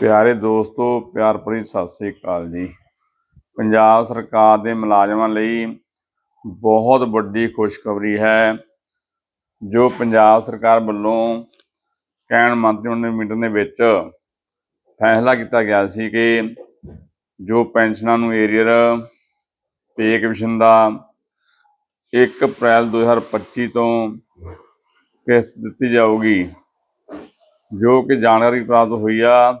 ਪਿਆਰੇ ਦੋਸਤੋ, ਪਿਆਰ ਭਰੀ ਸਤਿ ਸ੍ਰੀ ਅਕਾਲ ਜੀ। ਪੰਜਾਬ ਸਰਕਾਰ ਦੇ ਮੁਲਾਜ਼ਮਾਂ ਲਈ ਬਹੁਤ ਵੱਡੀ ਖੁਸ਼ਖਬਰੀ ਹੈ, ਜੋ ਪੰਜਾਬ ਸਰਕਾਰ ਵੱਲੋਂ ਕੈਨ ਮੰਤਰੀ ਮੰਡਲ ਮੀਟਿੰਗ ਦੇ ਵਿੱਚ ਫੈਸਲਾ ਕੀਤਾ ਗਿਆ ਸੀ ਕਿ ਜੋ ਪੈਨਸ਼ਨਾਂ ਨੂੰ ਏਰੀਅਰ ਪੇ ਕਮਿਸ਼ਨ ਦਾ 1 ਅਪ੍ਰੈਲ 2025 ਤੋਂ ਕਿਸ਼ਤ ਦਿੱਤੀ ਜਾਊਗੀ, ਜੋ ਕਿ ਜਾਣਕਾਰੀ ਪ੍ਰਾਪਤ ਹੋਈ ਆ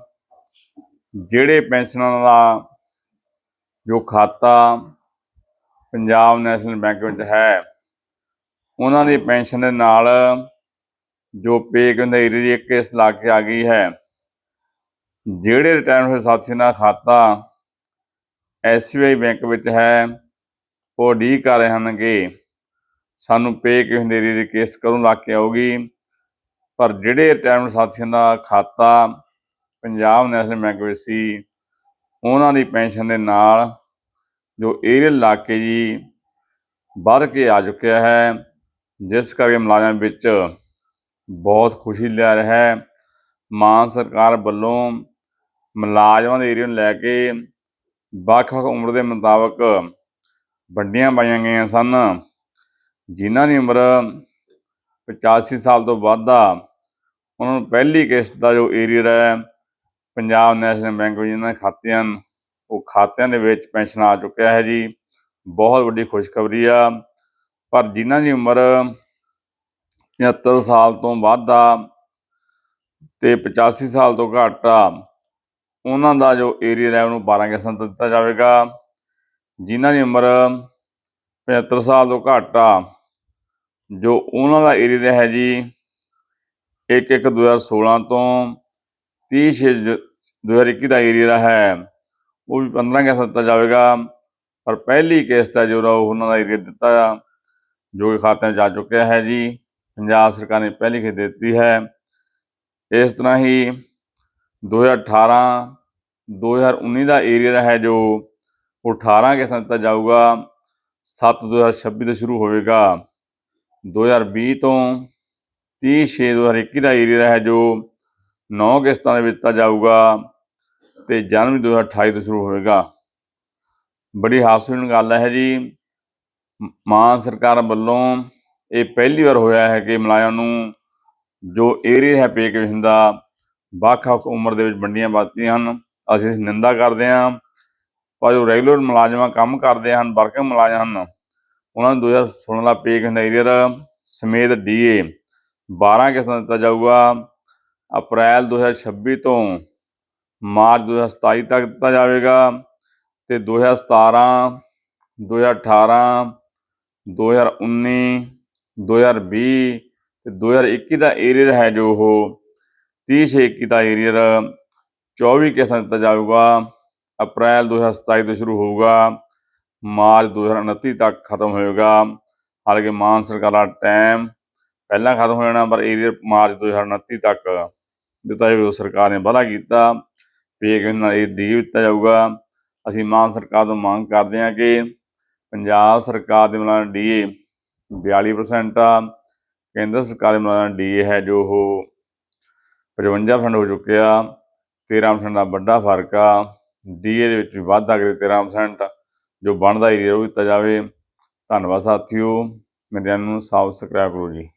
ਜਿਹੜੇ ਪੈਨਸ਼ਨਾਂ ਦਾ ਜੋ ਖਾਤਾ ਪੰਜਾਬ ਨੈਸ਼ਨਲ ਬੈਂਕ ਵਿੱਚ ਹੈ, ਉਹਨਾਂ ਦੀ ਪੈਨਸ਼ਨ ਦੇ ਨਾਲ ਜੋ ਪੇ ਕਹਿੰਦੇ ਏਰੀਆ ਦੀ ਇੱਕ ਕਿਸ਼ਤ ਲਾ ਕੇ ਆ ਗਈ ਹੈ। ਜਿਹੜੇ ਰਿਟਾਇਰ ਹੋਏ ਸਾਥੀਆਂ ਦਾ ਖਾਤਾ ਐਸਬੀਆਈ ਬੈਂਕ ਵਿੱਚ ਹੈ, ਉਹ ਡੀ ਕਰ ਰਹੇ ਹਨ ਕਿ ਸਾਨੂੰ ਪੇ ਕਿਸ ਏਰੀਆ ਦੀ ਕਿਸ਼ਤ ਕਦੋਂ ਲਾ ਕੇ ਆਊਗੀ। ਪਰ ਜਿਹੜੇ ਰਿਟਾਇਰਮੈਂਟ ਸਾਥੀਆਂ ਦਾ ਖਾਤਾ ਪੰਜਾਬ ਨੈਸ਼ਨਲ ਬੈਂਕ ਵਿੱਚ ਸੀ। ਉਹਨਾਂ ਦੀ ਪੈਨਸ਼ਨ ਦੇ ਨਾਲ ਜੋ ਏਰੀਅਲ ਇਲਾਕੇ ਜੀ ਵੱਧ ਕੇ ਆ ਚੁੱਕਿਆ ਹੈ, ਜਿਸ ਕਰਕੇ ਮੁਲਾਜ਼ਮਾਂ ਵਿੱਚ ਬਹੁਤ ਖੁਸ਼ੀ ਲੈ ਰਿਹਾ ਹੈ। ਮਾਨ ਸਰਕਾਰ ਵੱਲੋਂ ਮੁਲਾਜ਼ਮਾਂ ਦੇ ਏਰੀਆ ਨੂੰ ਲੈ ਕੇ ਵੱਖ-ਵੱਖ ਉਮਰ ਦੇ ਮੁਤਾਬਕ ਵੰਡੀਆਂ ਪਾਈਆਂ ਗਈਆਂ ਸਨ, ਜਿਨ੍ਹਾਂ ਦੀ ਉਮਰ 85 ਸਾਲ ਤੋਂ ਵੱਧ ਆ। ਉਹਨਾਂ ਨੂੰ ਪਹਿਲੀ ਕਿਸ਼ਤ ਦਾ ਜੋ ਏਰੀਅਰ ਹੈ ਪੰਜਾਬ ਨੈਸ਼ਨਲ ਬੈਂਕ ਵਿੱਚ ਜਿਹਨਾਂ ਦੇ ਹਨ ਉਹ ਖਾਤਿਆਂ ਦੇ ਵਿੱਚ ਪੈਨਸ਼ਨ ਆ ਚੁੱਕਿਆ ਹੈ ਜੀ। ਬਹੁਤ ਵੱਡੀ ਖੁਸ਼ਖਬਰੀ ਆ। ਪਰ ਜਿਨ੍ਹਾਂ ਦੀ ਉਮਰ 75 ਸਾਲ ਤੋਂ ਵੱਧ ਆ ਤੇ 85 ਸਾਲ ਤੋਂ ਘੱਟ ਆ, ਉਹਨਾਂ ਦਾ ਜੋ ਏਰੀਅਰ ਹੈ ਉਹਨੂੰ 12 ਕਿਸ਼ਤਾਂ ਤੋਂ ਦਿੱਤਾ ਜਾਵੇਗਾ। ਜਿਨ੍ਹਾਂ ਦੀ ਉਮਰ 75 ਸਾਲ ਤੋਂ ਘੱਟ ਆ, ਜੋ ਉਹਨਾਂ ਦਾ ਏਰੀਆ ਹੈ ਜੀ 1 1 2016 ਤੋਂ 30 ਛੇ ਜ- 2021 ਦਾ ਏਰੀਆ ਹੈ। ਉਹ ਵੀ 15 ਕਿਸ਼ਤ ਦਿੱਤਾ ਜਾਵੇਗਾ। ਪਰ ਪਹਿਲੀ ਕਿਸ਼ਤ ਹੈ ਜੋ ਉਹਨਾਂ ਦਾ ਏਰੀਆ ਦਿੱਤਾ ਜੋ ਕਿ ਖਾਤਿਆਂ 'ਚ ਆ ਚੁੱਕਿਆ ਹੈ ਜੀ। ਪੰਜਾਬ ਸਰਕਾਰ ਨੇ ਪਹਿਲੀ ਕਿਸ਼ਤ ਦਿੱਤੀ ਹੈ। ਇਸ ਤਰ੍ਹਾਂ ਹੀ 2018 2019 ਦਾ ਏਰੀਆ ਹੈ ਜੋ, ਉਹ 18 ਕਿਸ਼ਤਾਂ ਦਿੱਤਾ ਜਾਊਗਾ। 7 2026 ਤੋਂ ਸ਼ੁਰੂ ਹੋਵੇਗਾ। 2020 ਤੋਂ 30 6 2021 ਦਾ ਏਰੀਆ ਹੈ ਜੋ 9 ਕਿਸ਼ਤਾਂ ਦੇ ਵਿੱਚ ਦਿੱਤਾ ਜਾਊਗਾ ਤੇ ਜਨਵਰੀ 2028 ਤੋਂ ਸ਼ੁਰੂ ਹੋਵੇਗਾ ਬੜੀ ਹਾਸੋਹੀਣ ਗੱਲ ਹੈ ਜੀ। ਮਾਨ ਸਰਕਾਰ ਵੱਲੋਂ ਇਹ ਪਹਿਲੀ ਵਾਰ ਹੋਇਆ ਹੈ ਕਿ ਮੁਲਾਜ਼ਮਾਂ ਨੂੰ ਜੋ ਏਰੀਆ ਹੈ ਪੇ ਕਮਿਸ਼ਨ ਦਾ, ਵੱਖ-ਵੱਖ ਉਮਰ ਦੇ ਵਿੱਚ ਵੰਡੀਆਂ ਵੱਧਦੀਆਂ ਹਨ। ਅਸੀਂ ਇਸ ਨਿੰਦਾ ਕਰਦੇ ਹਾਂ। ਪਰ ਜੋ ਰੈਗੂਲਰ ਮੁਲਾਜ਼ਮਾਂ ਕੰਮ ਕਰਦੇ ਹਨ, ਵਰਕਿੰਗ ਮੁਲਾਜ਼ਮ ਹਨ, ਉਹਨਾਂ ਨੂੰ 2016 ਦਾ ਪੇ ਕਮਿਸ਼ਨ ਏਰੀਆ ਸਮੇਤ ਡੀਏ 12 ਕਿਸ਼ਤਾਂ ਦਿੱਤਾ ਜਾਊਗਾ। ਅਪ੍ਰੈਲ 2026 ਤੋਂ ਮਾਰਚ 2027 ਤੱਕ ਦਿੱਤਾ ਜਾਵੇਗਾ ਤੇ 2017 2018 2019 2020 ਤੇ 2021 ਦਾ ਏਰੀਅਰ ਹੈ ਜੋ ਉਹ 30 ਛੇ 21 ਦਾ ਏਰੀਅਰ 24 ਕਿਸ਼ਤਾਂ ਦਿੱਤਾ ਜਾਊਗਾ ਅਪ੍ਰੈਲ 2027 ਤੋਂ ਸ਼ੁਰੂ ਹੋਊਗਾ ਮਾਰਚ 2029 ਤੱਕ ਖਤਮ ਹੋਏਗਾ ਹਾਲਾਂਕਿ ਮਾਨ ਸਰਕਾਰ ਦਾ ਟਾਈਮ ਪਹਿਲਾਂ ਖਤਮ ਹੋ ਜਾਣਾ ਪਰ ਏਰੀਅਰ ਮਾਰਚ 2029 ਤੱਕ ਦਿੱਤਾ ਜਾਊਗਾ ਸਰਕਾਰ ਨੇ ਵਾਅਦਾ ਕੀਤਾ ਵੀ ਇਹ ਕਹਿੰਦਾ ਇਹ ਡੀ ਦਿੱਤਾ ਜਾਊਗਾ। ਅਸੀਂ ਮਾਨ ਸਰਕਾਰ ਤੋਂ ਮੰਗ ਕਰਦੇ ਹਾਂ ਕਿ ਪੰਜਾਬ ਸਰਕਾਰ ਦੇ ਮੁਲਾਜ਼ਮਾਂ ਡੀ 42% ਆ, ਕੇਂਦਰ ਸਰਕਾਰ ਦੇ ਮੁਲਾਜ਼ਮਾਂ ਡੀ ਹੈ ਜੋ ਉਹ 55% ਹੋ ਚੁੱਕਿਆ 13% ਦਾ ਵੱਡਾ ਫ਼ਰਕ ਆ। ਡੀਏ ਦੇ ਵਿੱਚ ਵੀ ਵਾਧਾ ਕਰੇ 13% ਜੋ ਬਣਦਾ ਏਰੀਆ ਉਹ ਦਿੱਤਾ ਜਾਵੇ। ਧੰਨਵਾਦ ਸਾਥੀਓ, ਮੇਰੇ ਚੈਨਲ ਨੂੰ ਸਬਸਕ੍ਰਾਈਬ ਕਰੋ ਜੀ।